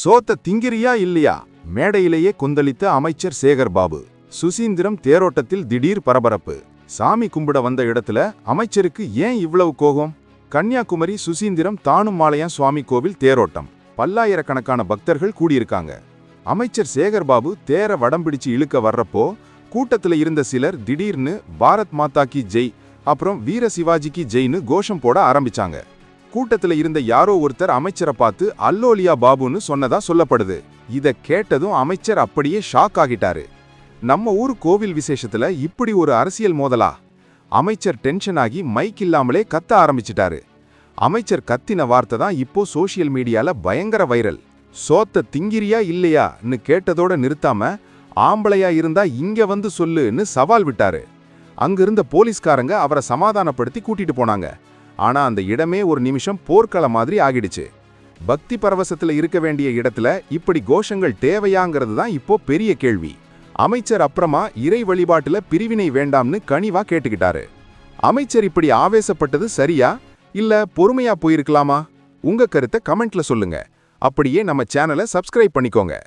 சோத்த திங்கிரியா இல்லையா? மேடையிலேயே கொந்தளித்த அமைச்சர் சேகர் பாபு சுசீந்திரம் தேரோட்டத்தில் திடீர் பரபரப்பு. சாமி கும்பிட வந்த இடத்துல அமைச்சருக்கு ஏன் இவ்வளவு கோபம்? கன்னியாகுமரி சுசீந்திரம் தானும் மாலையான் சுவாமி கோவில் தேரோட்டம். பல்லாயிரக்கணக்கான பக்தர்கள் கூடியிருக்காங்க. அமைச்சர் சேகர் பாபு தேர வடம் பிடிச்சு இழுக்க வர்றப்போ கூட்டத்தில் இருந்த சிலர் திடீர்னு பாரத் மாதா கி ஜெய் அப்புறம் வீர சிவாஜிக்கு ஜெய்னு கோஷம் போட ஆரம்பிச்சாங்க. கூட்டத்தில் இருந்த யாரோ ஒருத்தர் அமைச்சரை பார்த்து அல்லோலியா பாபுன்னு சொன்னதா சொல்லப்படுது. இதை கேட்டதும் அமைச்சர் அப்படியே ஷாக் ஆகிட்டாரு. நம்ம ஊர் கோவில் விசேஷத்துல இப்படி ஒரு அரசியல் மோதலா? அமைச்சர் டென்ஷன் ஆகி மைக் இல்லாமலே கத்த ஆரம்பிச்சிட்டாரு. அமைச்சர் கத்தின வார்த்தை தான் இப்போ சோஷியல் மீடியால பயங்கர வைரல். சோத்த திங்கிரியா இல்லையான்னு கேட்டதோட நிறுத்தாம ஆம்பளையா இருந்தா இங்க வந்து சொல்லுன்னு சவால் விட்டாரு. அங்கிருந்த போலீஸ்காரங்க அவரை சமாதானப்படுத்தி கூட்டிட்டு போனாங்க. ஆனா அந்த இடமே ஒரு நிமிஷம் போர்க்களம் மாதிரி ஆகிடுச்சு. பக்தி பரவசத்துல இருக்க வேண்டிய இடத்துல இப்படி கோஷங்கள் தேவையாங்கிறது தான் இப்போ பெரிய கேள்வி. அமைச்சர் அப்புறமா இறை வழிபாட்டுல பிரிவினை வேண்டாம்னு கனிவா கேட்டுக்கிட்டாரு. அமைச்சர் இப்படி ஆவேசப்பட்டது சரியா? இல்ல பொறுமையா போயிருக்கலாமா? உங்க கருத்தை கமெண்ட்ல சொல்லுங்க. அப்படியே நம்ம சேனலை சப்ஸ்கிரைப் பண்ணிக்கோங்க.